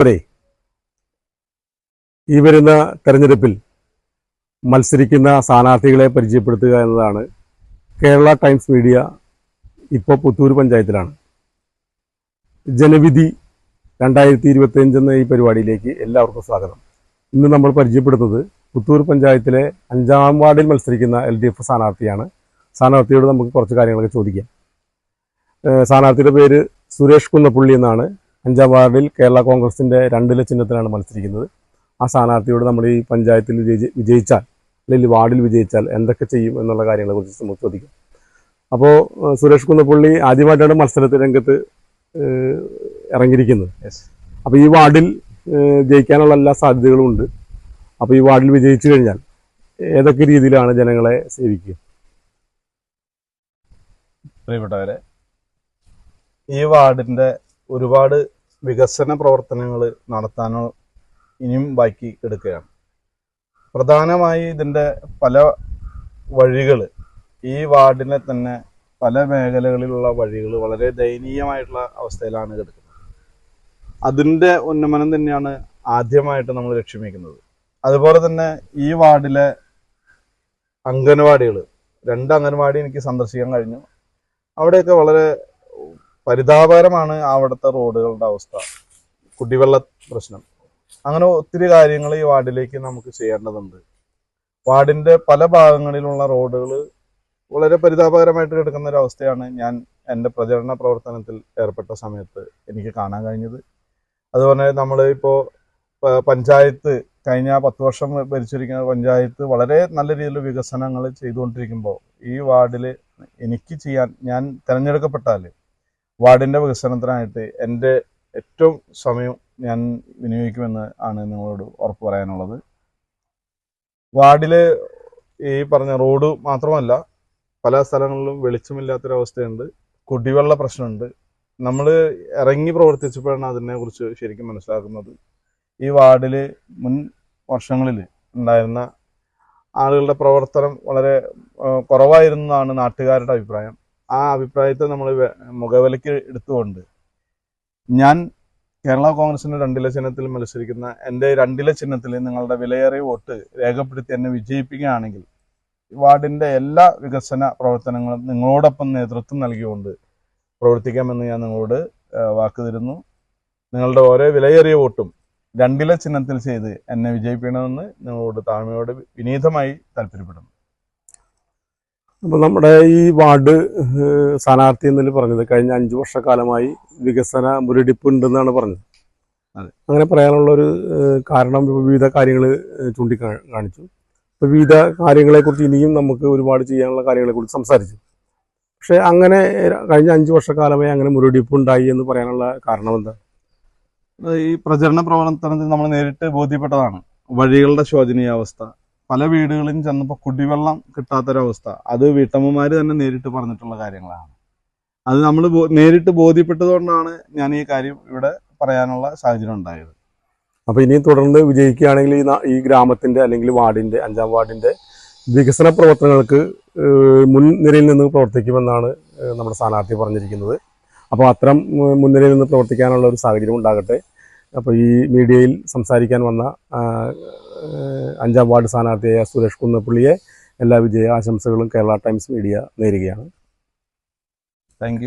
വരെ ഈ വരുന്ന തെരഞ്ഞെടുപ്പിൽ മത്സരിക്കുന്ന സ്ഥാനാർത്ഥികളെ പരിചയപ്പെടുത്തുക എന്നതാണ് കേരള ടൈംസ് മീഡിയ ഇപ്പോൾ പുത്തൂർ പഞ്ചായത്തിലാണ്. ജനവിധി രണ്ടായിരത്തി ഇരുപത്തിയഞ്ച് എന്ന ഈ പരിപാടിയിലേക്ക് എല്ലാവർക്കും സ്വാഗതം. ഇന്ന് നമ്മൾ പരിചയപ്പെടുത്തുന്നത് പുത്തൂർ പഞ്ചായത്തിലെ അഞ്ചാം വാർഡിൽ മത്സരിക്കുന്ന എൽ ഡി എഫ് സ്ഥാനാർത്ഥിയാണ്. സ്ഥാനാർത്ഥിയോട് നമുക്ക് കുറച്ച് കാര്യങ്ങളൊക്കെ ചോദിക്കാം. സ്ഥാനാർത്ഥിയുടെ പേര് സുരേഷ് കുന്നപ്പുള്ളി എന്നാണ്. അഞ്ചാം വാർഡിൽ കേരള കോൺഗ്രസിന്റെ രണ്ടില ചിഹ്നത്തിലാണ് മത്സരിക്കുന്നത്. ആ സ്ഥാനാർത്ഥിയോട് നമ്മൾ ഈ പഞ്ചായത്തിൽ വിജയിച്ചാൽ അല്ലെങ്കിൽ വാർഡിൽ വിജയിച്ചാൽ എന്തൊക്കെ ചെയ്യും എന്നുള്ള കാര്യങ്ങളെക്കുറിച്ച് നമുക്ക് ചോദിക്കാം. അപ്പോൾ സുരേഷ് കുന്നപ്പള്ളി ആദ്യമായിട്ടാണ് മത്സരത്തിൽ രംഗത്ത് ഇറങ്ങിയിരിക്കുന്നത്. അപ്പോൾ ഈ വാർഡിൽ ജയിക്കാനുള്ള എല്ലാ സാധ്യതകളും ഉണ്ട്. അപ്പോൾ ഈ വാർഡിൽ വിജയിച്ചു കഴിഞ്ഞാൽ ഏതൊക്കെ രീതിയിലാണ് ജനങ്ങളെ സേവിക്കുക? പ്രിയപ്പെട്ടവരെ ഈ വാർഡിന്റെ ഒരുപാട് വികസന പ്രവർത്തനങ്ങൾ നടത്താനോ ഇനിയും ബാക്കി എടുക്കുകയാണ്. പ്രധാനമായി ഇതിന്റെ പല വഴികൾ ഈ വാർഡിനെ തന്നെ പല മേഖലകളിലുള്ള വഴികൾ വളരെ ദയനീയമായിട്ടുള്ള അവസ്ഥയിലാണ് കിടക്കുന്നത്. അതിന്റെ ഉന്നമനം തന്നെയാണ് ആദ്യമായിട്ട് നമ്മൾ ലക്ഷ്യം വയ്ക്കുന്നത് അതുപോലെ തന്നെ ഈ വാർഡിലെ അംഗൻവാടികൾ രണ്ട് അംഗൻവാടി എനിക്ക് സന്ദർശിക്കാൻ കഴിഞ്ഞു. അവിടെയൊക്കെ വളരെ പരിതാപകരമാണ് അവിടുത്തെ റോഡുകളുടെ അവസ്ഥ. കുടിവെള്ള പ്രശ്നം. അങ്ങനെ ഒത്തിരി കാര്യങ്ങൾ ഈ വാർഡിലേക്ക് നമുക്ക് ചെയ്യേണ്ടതുണ്ട്. വാർഡിന്റെ പല ഭാഗങ്ങളിലുള്ള റോഡുകൾ വളരെ പരിതാപകരമായിട്ട് കിടക്കുന്ന ഒരു അവസ്ഥയാണ് ഞാൻ എന്റെ പ്രചരണ പ്രവർത്തനത്തിൽ ഏർപ്പെട്ട സമയത്ത് എനിക്ക് കാണാൻ കഴിഞ്ഞത്. അതുപോലെ നമ്മൾ ഇപ്പോൾ പഞ്ചായത്ത് കഴിഞ്ഞ പത്ത് വർഷം ഭരിച്ചിരിക്കുന്ന പഞ്ചായത്ത് വളരെ നല്ല രീതിയിൽ വികസനങ്ങൾ ചെയ്തുകൊണ്ടിരിക്കുമ്പോൾ ഈ വാർഡിൽ എനിക്ക് ചെയ്യാൻ ഞാൻ തിരഞ്ഞെടുക്കപ്പെട്ടാൽ വാർഡിന്റെ വികസനത്തിനായിട്ട് എന്റെ ഏറ്റവും സമയം ഞാൻ വിനിയോഗിക്കുമെന്ന് ആണ് നിങ്ങളോട് ഉറപ്പ് പറയാനുള്ളത്. വാർഡിൽ ഈ പറഞ്ഞ റോഡ് മാത്രമല്ല പല സ്ഥലങ്ങളിലും വെളിച്ചമില്ലാത്തൊരവസ്ഥയുണ്ട് കുടിവെള്ള പ്രശ്നമുണ്ട്. നമ്മൾ ഇറങ്ങി പ്രവർത്തിച്ചപ്പോഴാണ് അതിനെക്കുറിച്ച് ശരിക്കും മനസ്സിലാക്കുന്നത്. ഈ വാർഡിൽ മുൻ വർഷങ്ങളിൽ ഉണ്ടായിരുന്ന ആളുകളുടെ പ്രവർത്തനം വളരെ കുറവായിരുന്നതാണ് നാട്ടുകാരുടെ അഭിപ്രായം. ആ അഭിപ്രായത്തെ നമ്മൾ മുഖവിലയ്ക്ക് എടുത്തുകൊണ്ട് ഞാൻ കേരള കോൺഗ്രസിന്റെ രണ്ടില ചിഹ്നത്തിൽ മത്സരിക്കുന്ന എന്റെ രണ്ടില ചിഹ്നത്തിൽ നിങ്ങളുടെ വിലയേറിയ വോട്ട് രേഖപ്പെടുത്തി എന്നെ വിജയിപ്പിക്കുകയാണെങ്കിൽ വാർഡിന്റെ എല്ലാ വികസന പ്രവർത്തനങ്ങളും നിങ്ങളോടൊപ്പം നേതൃത്വം നൽകിക്കൊണ്ട് പ്രവർത്തിക്കാമെന്ന് ഞാൻ നിങ്ങളോട് വാക്ക് തരുന്നു. നിങ്ങളുടെ ഓരോ വിലയേറിയ വോട്ടും രണ്ടില ചിഹ്നത്തിൽ ചെയ്ത് എന്നെ വിജയിപ്പിക്കണമെന്ന് നിങ്ങളോട് താഴ്മയോട് വിനീതമായി താല്പര്യപ്പെടുന്നു. അപ്പോൾ നമ്മുടെ ഈ വാർഡ് സ്ഥാനാർത്ഥി എന്നതിൽ പറഞ്ഞത്? കഴിഞ്ഞ അഞ്ച് വർഷക്കാലമായി വികസന മുരടിപ്പുണ്ടെന്നാണ് പറഞ്ഞത്. അങ്ങനെ പറയാനുള്ള ഒരു കാരണം ഇപ്പൊ വിവിധ കാര്യങ്ങൾ ചൂണ്ടിക്കാണിച്ചു. അപ്പോൾ വിവിധ കാര്യങ്ങളെക്കുറിച്ച് ഇനിയും നമുക്ക് ഒരുപാട് ചെയ്യാനുള്ള കാര്യങ്ങളെക്കുറിച്ച് സംസാരിച്ചു. പക്ഷേ അങ്ങനെ കഴിഞ്ഞ അഞ്ച് വർഷക്കാലമായി അങ്ങനെ മുരടിപ്പ് ഉണ്ടായി എന്ന് പറയാനുള്ള കാരണം എന്താ? ഈ പ്രചരണ പ്രവർത്തനത്തിൽ നമ്മൾ നേരിട്ട് ബോധ്യപ്പെട്ടതാണ്. വഴികളുടെ ശോചനീയാവസ്ഥ പല വീടുകളിലും ചെന്നപ്പോൾ കുടിവെള്ളം കിട്ടാത്തൊരവസ്ഥ. അത് വീട്ടമ്മമാർ തന്നെ നേരിട്ട് പറഞ്ഞിട്ടുള്ള കാര്യങ്ങളാണ്. അത് നമ്മൾ നേരിട്ട് ബോധ്യപ്പെട്ടതുകൊണ്ടാണ് ഞാൻ ഈ കാര്യം ഇവിടെ പറയാനുള്ള സാഹചര്യം ഉണ്ടായത്. അപ്പൊ ഇനി തുടർന്ന് വിജയിക്കുകയാണെങ്കിൽ ഈ ഗ്രാമത്തിന്റെ അല്ലെങ്കിൽ വാർഡിന്റെ അഞ്ചാം വാർഡിന്റെ വികസന പ്രവർത്തനങ്ങൾക്ക് മുൻനിരയിൽ നിന്ന് പ്രവർത്തിക്കുമെന്നാണ് നമ്മുടെ സ്ഥാനാർത്ഥി പറഞ്ഞിരിക്കുന്നത്. അപ്പോൾ അത്തരം മുൻനിരയിൽ നിന്ന് പ്രവർത്തിക്കാനുള്ള ഒരു സാഹചര്യം ഉണ്ടാകട്ടെ. അപ്പോൾ ഈ മീഡിയയിൽ സംസാരിക്കാൻ വന്ന അഞ്ചാം വാർഡ് സ്ഥാനാർത്ഥിയായ സുരേഷ് കുന്നപ്പള്ളിയെ എല്ലാ വിജയ ആശംസകളും കേരള ടൈംസ് മീഡിയ നേരുകയാണ്. താങ്ക്